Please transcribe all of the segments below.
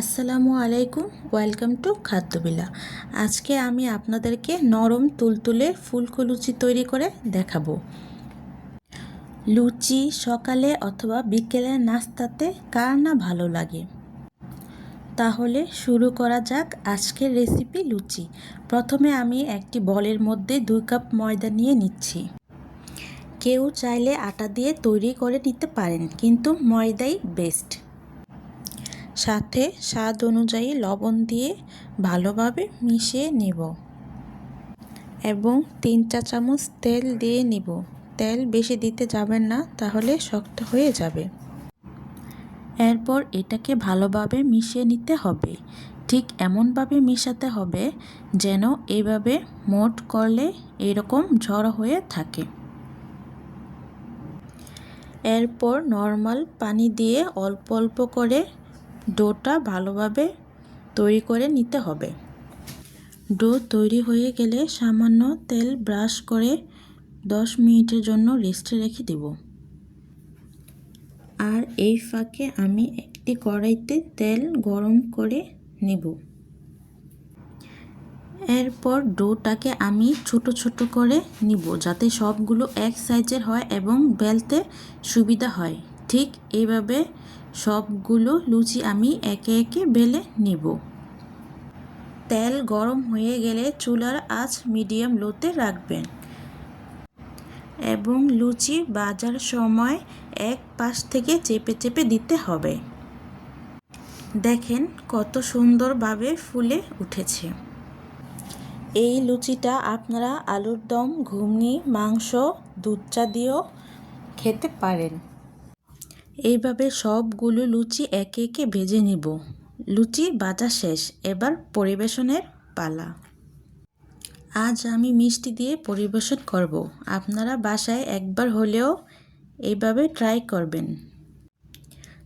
আসসালামু আলাইকুম, welcome to খাদ্যবিলা। আজকে আমি আপনাদেরকে নরম তুলতুলে ফুলকো লুচি তৈরি করে দেখাবো। লুচি সকালে অথবা বিকেলে নাস্তাতে কার না ভালো লাগে? তাহলে শুরু করা যাক আজকের রেসিপি লুচি। প্রথমে আমি একটি বলের মধ্যে দুই কাপ ময়দা নিয়ে নিচ্ছি। কেউ চাইলে আটা দিয়ে তৈরি করে নিতে পারেন, কিন্তু ময়দাই বেস্ট। সাথে স্বাদ অনুযায়ী লবণ দিয়ে ভালোভাবে মিশিয়ে নেব। এবং তিন চা চামচ তেল দিয়ে নিব। তেল বেশি দিতে যাবেন না, তাহলে শক্ত হয়ে যাবে। এরপর এটাকে ভালোভাবে মিশিয়ে নিতে হবে। ঠিক এমনভাবে মিশাতে হবে যেন এইভাবে মোট করলে এরকম ঝড় হয়ে থাকে। এরপর নর্মাল পানি দিয়ে অল্প অল্প করে ডোটা ভালোভাবে তৈরি করে নিতে হবে। ডো তৈরি হয়ে গেলে সামান্য তেল ব্রাশ করে দশ মিনিটের জন্য রেস্টে রেখে দেব। আর এই ফাঁকে আমি একটি কড়াইতে তেল গরম করে নেব। এরপর ডোটাকে আমি ছোট ছোট করে নিব যাতে সবগুলো এক সাইজের হয় এবং বেলতে সুবিধা হয়। ঠিক এইভাবে সবগুলো লুচি আমি একে একে বেলে নিব। তেল গরম হয়ে গেলে চুলার আঁচ মিডিয়াম লোতে রাখবেন এবং লুচি বাজার সময় এক পাশ থেকে চেপে চেপে দিতে হবে। দেখেন কত সুন্দরভাবে ফুলে উঠেছে। এই লুচিটা আপনারা আলুর দম, ঘুগনি, মাংস, দুধ চা দিয়েও খেতে পারেন। এইভাবে সবগুলো লুচি একে একে ভেজে নিব। লুচি ভাজা শেষ, এবার পরিবেশনের পালা। আজ আমি মিষ্টি দিয়ে পরিবেশন করব। আপনারা বাসায় একবার হলেও এইভাবে ট্রাই করবেন।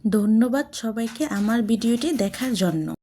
ধন্যবাদ সবাইকে আমার ভিডিওটি দেখার জন্য।